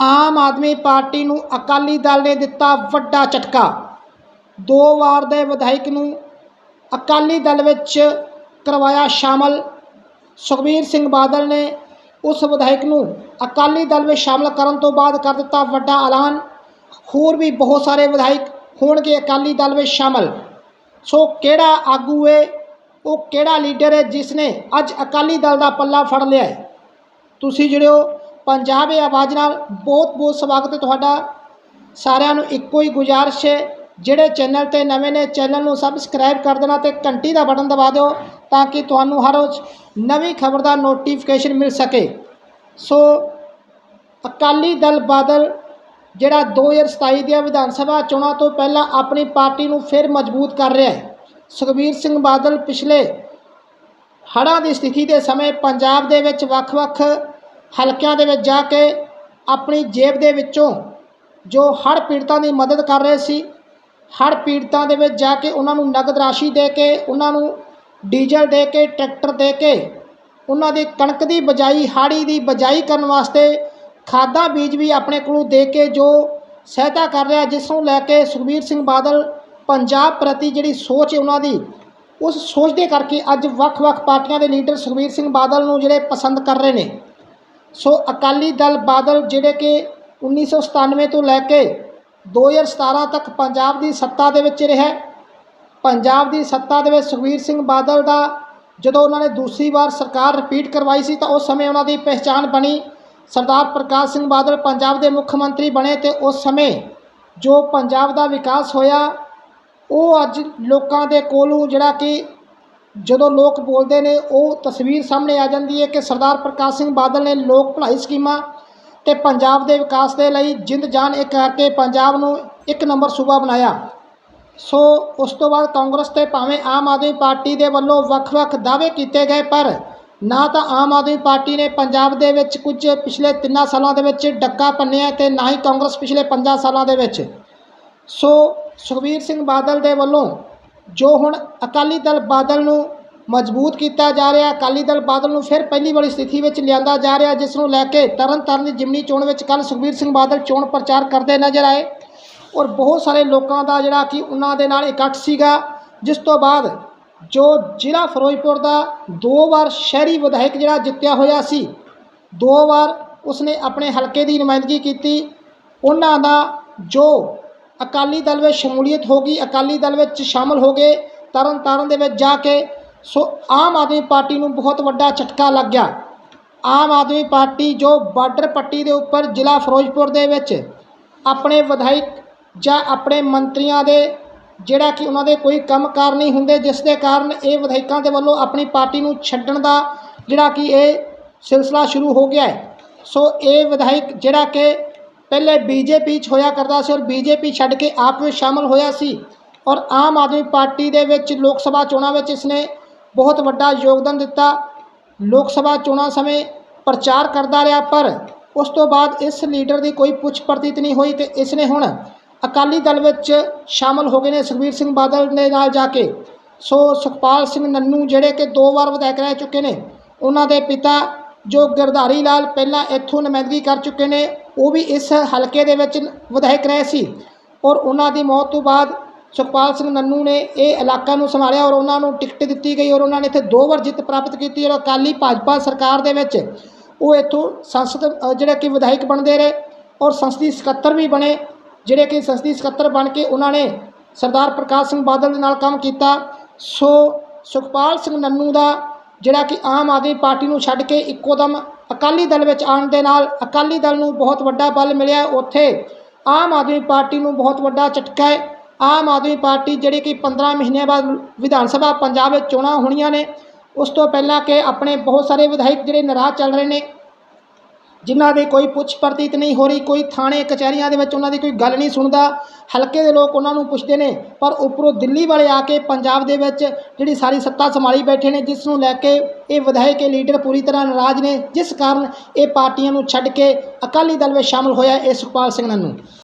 Aam Aadmi party ਨੂੰ ਅਕਾਲੀ ਦਲ ਨੇ ਦਿੱਤਾ ਵੱਡਾ ਝਟਕਾ। ਦੋ ਵਾਰ ਦੇ ਵਿਧਾਇਕ ਨੂੰ ਅਕਾਲੀ ਦਲ ਵਿੱਚ ਕਰਵਾਇਆ ਸ਼ਾਮਲ। ਸੁਖਬੀਰ ਸਿੰਘ ਬਾਦਲ ਨੇ ਉਸ ਵਿਧਾਇਕ ਨੂੰ ਅਕਾਲੀ ਦਲ ਵਿੱਚ ਸ਼ਾਮਲ ਕਰਨ ਤੋਂ ਬਾਅਦ ਕਰ ਦਿੱਤਾ ਵੱਡਾ ਐਲਾਨ। ਹੋਰ ਵੀ ਬਹੁਤ ਸਾਰੇ ਵਿਧਾਇਕ ਹੋਣਗੇ ਅਕਾਲੀ ਦਲ ਵਿੱਚ ਸ਼ਾਮਲ। ਸੋ ਕਿਹੜਾ ਆਗੂ ਹੈ ਉਹ ਕਿਹੜਾ ਲੀਡਰ ਹੈ ਜਿਸ ਨੇ ਅੱਜ ਅਕਾਲੀ ਦਲ ਦਾ ਪੱਲਾ ਫੜ ਲਿਆ ਹੈ ਤੁਸੀਂ ਜਿਹੜੇ ਹੋ ਪੰਜਾਬ ਇਹ ਆਵਾਜ਼ ਨਾਲ ਬਹੁਤ ਬਹੁਤ ਸਵਾਗਤ ਹੈ ਤੁਹਾਡਾ। ਸਾਰਿਆਂ ਨੂੰ ਇੱਕੋ ਹੀ ਗੁਜ਼ਾਰਿਸ਼ ਹੈ, ਜਿਹੜੇ ਚੈਨਲ ਤੇ ਨਵੇਂ ਨੇ, ਚੈਨਲ ਨੂੰ ਸਬਸਕ੍ਰਾਈਬ ਕਰ ਦੇਣਾ ਤੇ ਘੰਟੀ ਦਾ ਬਟਨ ਦਬਾ ਦਿਓ ਤਾਂ ਕਿ ਤੁਹਾਨੂੰ ਹਰ ਰੋਜ਼ ਨਵੀਂ ਖਬਰ ਦਾ ਨੋਟੀਫਿਕੇਸ਼ਨ ਮਿਲ ਸਕੇ। ਸੋ, ਅਕਾਲੀ ਦਲ ਬਾਦਲ, ਜਿਹੜਾ 2027 ਦੀਆਂ ਵਿਧਾਨ ਸਭਾ ਚੋਣਾਂ ਤੋਂ ਪਹਿਲਾਂ ਆਪਣੀ ਪਾਰਟੀ ਨੂੰ ਫਿਰ ਮਜ਼ਬੂਤ ਕਰ ਰਿਹਾ ਹੈ, ਸੁਖਬੀਰ ਸਿੰਘ ਬਾਦਲ ਪਿਛਲੇ ਹੜ੍ਹਾਂ ਦੀ ਸਥਿਤੀ ਦੇ ਸਮੇਂ ਪੰਜਾਬ ਦੇ ਵਿੱਚ ਵੱਖ-ਵੱਖ ਹਲਕਿਆਂ ਦੇ ਵਿੱਚ ਜਾ ਕੇ ਆਪਣੀ ਜੇਬ ਦੇ ਵਿੱਚੋਂ ਜੋ ਹੜ੍ਹ ਪੀੜਤਾਂ ਦੀ ਮਦਦ ਕਰ ਰਹੇ ਸੀ, ਹੜ੍ਹ ਪੀੜਤਾਂ ਦੇ ਵਿੱਚ ਜਾ ਕੇ ਉਹਨਾਂ ਨੂੰ ਨਗਦ ਰਾਸ਼ੀ ਦੇ ਕੇ, ਉਹਨਾਂ ਨੂੰ ਡੀਜ਼ਲ ਦੇ ਕੇ, ਟਰੈਕਟਰ ਦੇ ਕੇ, ਉਹਨਾਂ ਦੀ ਕਣਕ ਦੀ ਬਜਾਈ, ਹਾੜੀ ਦੀ ਬਜਾਈ ਕਰਨ ਵਾਸਤੇ ਖਾਦਾਂ ਬੀਜ ਵੀ ਆਪਣੇ ਕੋਲੋਂ ਦੇ ਕੇ ਜੋ ਸਹਾਇਤਾ ਕਰ ਰਿਹਾ, ਜਿਸ ਨੂੰ ਲੈ ਕੇ ਸੁਖਬੀਰ ਸਿੰਘ ਬਾਦਲ ਪੰਜਾਬ ਪ੍ਰਤੀ ਜਿਹੜੀ ਸੋਚ ਹੈ ਉਹਨਾਂ ਦੀ, ਉਸ ਸੋਚ ਦੇ ਕਰਕੇ ਅੱਜ ਵੱਖ-ਵੱਖ ਪਾਰਟੀਆਂ ਦੇ ਲੀਡਰ ਸੁਖਬੀਰ ਸਿੰਘ ਬਾਦਲ ਨੂੰ ਜਿਹੜੇ ਪਸੰਦ ਕਰ ਰਹੇ ਨੇ। ਸੋ ਅਕਾਲੀ ਦਲ ਬਾਦਲ ਜਿਹੜੇ ਕਿ 1997 ਤੋਂ ਲੈ ਕੇ 2017 ਤੱਕ ਪੰਜਾਬ ਦੀ ਸੱਤਾ ਦੇ ਵਿੱਚ ਰਿਹਾ ਪੰਜਾਬ ਦੀ ਸੱਤਾ ਦੇ ਵਿੱਚ ਸੁਖਬੀਰ ਸਿੰਘ ਬਾਦਲ ਦਾ ਜਦੋਂ ਉਹਨਾਂ ਨੇ ਦੂਸਰੀ ਵਾਰ ਸਰਕਾਰ ਰਿਪੀਟ ਕਰਵਾਈ ਸੀ ਤਾਂ ਉਸ ਸਮੇਂ ਉਹਨਾਂ ਦੀ ਪਹਿਚਾਣ ਬਣੀ। ਸਰਦਾਰ ਪ੍ਰਕਾਸ਼ ਸਿੰਘ ਬਾਦਲ ਪੰਜਾਬ ਦੇ ਮੁੱਖ ਮੰਤਰੀ ਬਣੇ ਤੇ ਉਸ ਸਮੇਂ ਜੋ ਪੰਜਾਬ ਦਾ ਵਿਕਾਸ ਹੋਇਆ, ਉਹ ਅੱਜ ਲੋਕਾਂ ਦੇ ਕੋਲੋਂ ਜਿਹੜਾ ਕਿ ਜਦੋਂ ਲੋਕ ਬੋਲਦੇ ਨੇ, ਉਹ ਤਸਵੀਰ ਸਾਹਮਣੇ ਆ ਜਾਂਦੀ ਹੈ ਕਿ ਸਰਦਾਰ ਪ੍ਰਕਾਸ਼ ਸਿੰਘ ਬਾਦਲ ਨੇ ਲੋਕ ਭਲਾਈ ਸਕੀਮਾਂ ਤੇ ਪੰਜਾਬ ਦੇ ਵਿਕਾਸ ਦੇ ਲਈ ਜਿੰਦ ਜਾਨ ਇੱਕ ਕਰਕੇ ਪੰਜਾਬ ਨੂੰ ਇੱਕ ਨੰਬਰ ਸੂਬਾ ਬਣਾਇਆ। ਸੋ ਉਸ ਤੋਂ ਬਾਅਦ ਕਾਂਗਰਸ ਤੇ ਭਾਵੇਂ ਆਮ ਆਦਮੀ ਪਾਰਟੀ ਦੇ ਵੱਲੋਂ ਵੱਖ-ਵੱਖ ਦਾਅਵੇ ਕੀਤੇ ਗਏ, ਪਰ ਨਾ ਤਾਂ ਆਮ ਆਦਮੀ ਪਾਰਟੀ ਨੇ ਪੰਜਾਬ ਦੇ ਵਿੱਚ ਕੁਝ ਪਿਛਲੇ 3 ਸਾਲਾਂ ਦੇ ਵਿੱਚ ਡੱਕਾ ਪੰਨਿਆ ਤੇ ਨਾ ਹੀ ਕਾਂਗਰਸ ਪਿਛਲੇ 5 ਸਾਲਾਂ ਦੇ ਵਿੱਚ। ਸੋ ਸੁਖਬੀਰ ਸਿੰਘ ਬਾਦਲ ਦੇ ਵੱਲੋਂ ਜੋ ਹੁਣ ਅਕਾਲੀ ਦਲ ਬਾਦਲ ਨੂੰ ਮਜ਼ਬੂਤ ਕੀਤਾ ਜਾ ਰਿਹਾ, ਅਕਾਲੀ ਦਲ ਬਾਦਲ ਨੂੰ ਫਿਰ ਪਹਿਲੀ ਵਾਲੀ ਸਥਿਤੀ ਵਿੱਚ ਲਿਆਂਦਾ ਜਾ ਰਿਹਾ, ਜਿਸ ਨੂੰ ਲੈ ਕੇ ਤਰਨ ਤਾਰਨ ਦੀ ਜਿਮਨੀ ਚੋਣ ਵਿੱਚ ਕੱਲ ਸੁਖਬੀਰ ਸਿੰਘ ਬਾਦਲ ਚੋਣ ਪ੍ਰਚਾਰ ਕਰਦੇ ਨਜ਼ਰ ਆਏ ਔਰ ਬਹੁਤ ਸਾਰੇ ਲੋਕਾਂ ਦਾ ਜਿਹੜਾ ਕਿ ਉਹਨਾਂ ਦੇ ਨਾਲ ਇਕੱਠ ਸੀਗਾ, ਜਿਸ ਤੋਂ ਬਾਅਦ ਜੋ ਜ਼ਿਲ੍ਹਾ ਫਿਰੋਜ਼ਪੁਰ ਦਾ ਦੋ ਵਾਰ ਸ਼ਹਿਰੀ ਵਿਧਾਇਕ ਜਿਹੜਾ ਜਿੱਤਿਆ ਹੋਇਆ ਸੀ, ਦੋ ਵਾਰ ਉਸਨੇ ਆਪਣੇ ਹਲਕੇ ਦੀ ਨੁਮਾਇੰਦਗੀ ਕੀਤੀ, ਉਹਨਾਂ ਦਾ ਜੋ ਅਕਾਲੀ ਦਲ ਵਿੱਚ ਸ਼ਮੂਲੀਅਤ ਹੋ ਗਈ, ਅਕਾਲੀ ਦਲ ਵਿੱਚ ਸ਼ਾਮਲ ਹੋ ਗਏ ਤਰਨ ਤਾਰਨ ਦੇ ਵਿੱਚ ਜਾ ਕੇ, ਸੋ ਆਮ ਆਦਮੀ ਪਾਰਟੀ ਨੂੰ ਬਹੁਤ ਵੱਡਾ ਝਟਕਾ ਲੱਗ ਗਿਆ। ਆਮ ਆਦਮੀ ਪਾਰਟੀ ਜੋ ਬਾਰਡਰ ਪੱਟੀ ਦੇ ਉੱਪਰ ਜ਼ਿਲ੍ਹਾ ਫਿਰੋਜ਼ਪੁਰ ਦੇ ਵਿੱਚ ਆਪਣੇ ਵਿਧਾਇਕ ਜਾਂ ਆਪਣੇ ਮੰਤਰੀਆਂ ਦੇ ਜਿਹੜਾ ਕਿ ਉਹਨਾਂ ਦੇ ਕੋਈ ਕੰਮਕਾਰ ਨਹੀਂ ਹੁੰਦੇ, ਜਿਸ ਦੇ ਕਾਰਨ ਇਹ ਵਿਧਾਇਕਾਂ ਦੇ ਵੱਲੋਂ ਆਪਣੀ ਪਾਰਟੀ ਨੂੰ ਛੱਡਣ ਦਾ ਜਿਹੜਾ ਕਿ ਇਹ ਸਿਲਸਿਲਾ ਸ਼ੁਰੂ ਹੋ ਗਿਆ ਹੈ। ਸੋ ਇਹ ਵਿਧਾਇਕ ਜਿਹੜਾ ਕਿ ਪਹਿਲੇ ਬੀਜੇਪੀ 'ਚ ਹੋਇਆ ਕਰਦਾ ਸੀ ਔਰ ਬੀਜੇਪੀ ਛੱਡ ਕੇ ਆਪ ਵਿੱਚ ਸ਼ਾਮਲ ਹੋਇਆ ਸੀ। ਔਰ ਆਮ ਆਦਮੀ ਪਾਰਟੀ ਦੇ ਵਿੱਚ ਲੋਕ ਸਭਾ ਚੋਣਾਂ ਵਿੱਚ ਇਸਨੇ ਬਹੁਤ ਵੱਡਾ ਯੋਗਦਾਨ ਦਿੱਤਾ। ਲੋਕ ਸਭਾ ਚੋਣਾਂ ਸਮੇਂ ਪ੍ਰਚਾਰ ਕਰਦਾ ਰਿਹਾ, ਪਰ ਉਸ ਤੋਂ ਬਾਅਦ ਇਸ ਲੀਡਰ ਦੀ ਕੋਈ ਪੁੱਛ ਪ੍ਰਤੀਤ ਨਹੀਂ ਹੋਈ ਤੇ ਇਸ ਨੇ ਹੁਣ ਅਕਾਲੀ ਦਲ ਵਿੱਚ ਸ਼ਾਮਲ ਹੋ ਗਏ ਨੇ ਸੁਖਬੀਰ ਸਿੰਘ ਬਾਦਲ ਦੇ ਨਾਲ ਜਾ ਕੇ। ਸੋ ਸੁਖਪਾਲ ਸਿੰਘ ਨੰਨੂ ਜਿਹੜੇ ਕਿ ਦੋ ਵਾਰ ਵਿਧਾਇਕ ਰਹਿ ਚੁੱਕੇ ਨੇ, ਉਹਨਾਂ ਦੇ ਪਿਤਾ ਜੋ ਗਿਰਧਾਰੀ ਲਾਲ ਪਹਿਲਾਂ ਇੱਥੋਂ ਨੁਮਾਇੰਦਗੀ ਕਰ ਚੁੱਕੇ ਨੇ ਉਹ ਵੀ ਇਸ ਹਲਕੇ ਦੇ ਵਿੱਚ ਵਿਧਾਇਕ ਰਹੇ ਸੀ ਔਰ ਉਹਨਾਂ ਦੀ ਮੌਤ ਤੋਂ ਬਾਅਦ ਸੁਖਪਾਲ ਸਿੰਘ ਨੰਨੂ ਨੇ ਇਹ ਇਲਾਕਾ ਨੂੰ ਸੰਭਾਲਿਆ ਔਰ ਉਹਨਾਂ ਨੂੰ ਟਿਕਟ ਦਿੱਤੀ ਗਈ ਔਰ ਉਹਨਾਂ ਨੇ ਇੱਥੇ ਦੋ ਵਾਰ ਜਿੱਤ ਪ੍ਰਾਪਤ ਕੀਤੀ ਔਰ ਅਕਾਲੀ ਭਾਜਪਾ ਸਰਕਾਰ ਦੇ ਵਿੱਚ ਉਹ ਇੱਥੋਂ ਸੰਸਦ ਜਿਹੜੇ ਕਿ ਵਿਧਾਇਕ ਬਣਦੇ ਰਹੇ ਔਰ ਸੰਸਦੀ ਸਕੱਤਰ ਵੀ ਬਣੇ, ਜਿਹੜੇ ਕਿ ਸੰਸਦੀ ਸਕੱਤਰ ਬਣ ਕੇ ਉਹਨਾਂ ਨੇ ਸਰਦਾਰ ਪ੍ਰਕਾਸ਼ ਸਿੰਘ ਬਾਦਲ ਦੇ ਨਾਲ ਕੰਮ ਕੀਤਾ। ਸੋ ਸੁਖਪਾਲ ਸਿੰਘ ਨੰਨੂ ਦਾ ਜਿਹੜਾ ਕਿ ਆਮ ਆਦਮੀ ਪਾਰਟੀ ਨੂੰ ਛੱਡ ਕੇ ਇੱਕੋ ਦਮ ਅਕਾਲੀ ਦਲ ਵਿੱਚ ਆਉਣ ਦੇ ਨਾਲ ਅਕਾਲੀ ਦਲ ਨੂੰ ਬਹੁਤ ਵੱਡਾ ਬਲ ਮਿਲਿਆ। ਉੱਥੇ ਆਮ ਆਦਮੀ ਪਾਰਟੀ ਨੂੰ ਬਹੁਤ ਵੱਡਾ ਝਟਕਾ ਹੈ। ਆਮ ਆਦਮੀ ਪਾਰਟੀ ਜਿਹੜੀ ਕਿ 15 ਮਹੀਨਿਆਂ ਬਾਅਦ ਵਿਧਾਨ ਸਭਾ ਪੰਜਾਬ ਵਿੱਚ ਚੋਣਾਂ ਹੋਣੀਆਂ ਨੇ, ਉਸ ਤੋਂ ਪਹਿਲਾਂ ਕਿ ਆਪਣੇ ਬਹੁਤ ਸਾਰੇ ਵਿਧਾਇਕ ਜਿਹੜੇ ਨਾਰਾਜ਼ ਚੱਲ ਰਹੇ ਨੇ ਜਿਨ੍ਹਾਂ ਦੀ ਕੋਈ ਪੁੱਛ ਪਰਤੀਤ ਨਹੀਂ ਹੋ ਰਹੀ, ਕੋਈ ਥਾਣੇ, ਕਚਹਿਰੀਆਂ ਦੇ ਵਿੱਚ ਉਹਨਾਂ ਦੀ ਕੋਈ ਗੱਲ ਨਹੀਂ ਸੁਣਦਾ। ਹਲਕੇ ਦੇ ਲੋਕ ਉਹਨਾਂ ਨੂੰ ਪੁੱਛਦੇ ਨੇ, ਪਰ ਉੱਪਰੋਂ ਦਿੱਲੀ ਵਾਲੇ ਆ ਕੇ ਪੰਜਾਬ ਦੇ ਵਿੱਚ ਜਿਹੜੀ ਸਾਰੀ ਸੱਤਾ ਸੰਭਾਲੀ ਬੈਠੇ ਨੇ, ਜਿਸ ਨੂੰ ਲੈ ਕੇ ਇਹ ਵਿਧਾਇਕ, ਇਹ ਲੀਡਰ ਪੂਰੀ ਤਰ੍ਹਾਂ ਨਾਰਾਜ਼ ਨੇ, ਜਿਸ ਕਾਰਨ ਇਹ ਪਾਰਟੀਆਂ ਨੂੰ ਛੱਡ ਕੇ ਅਕਾਲੀ ਦਲ ਵਿੱਚ ਸ਼ਾਮਲ ਹੋਇਆ ਇਹ ਸੁਖਪਾਲ ਸਿੰਘ ਨੰਨੂ।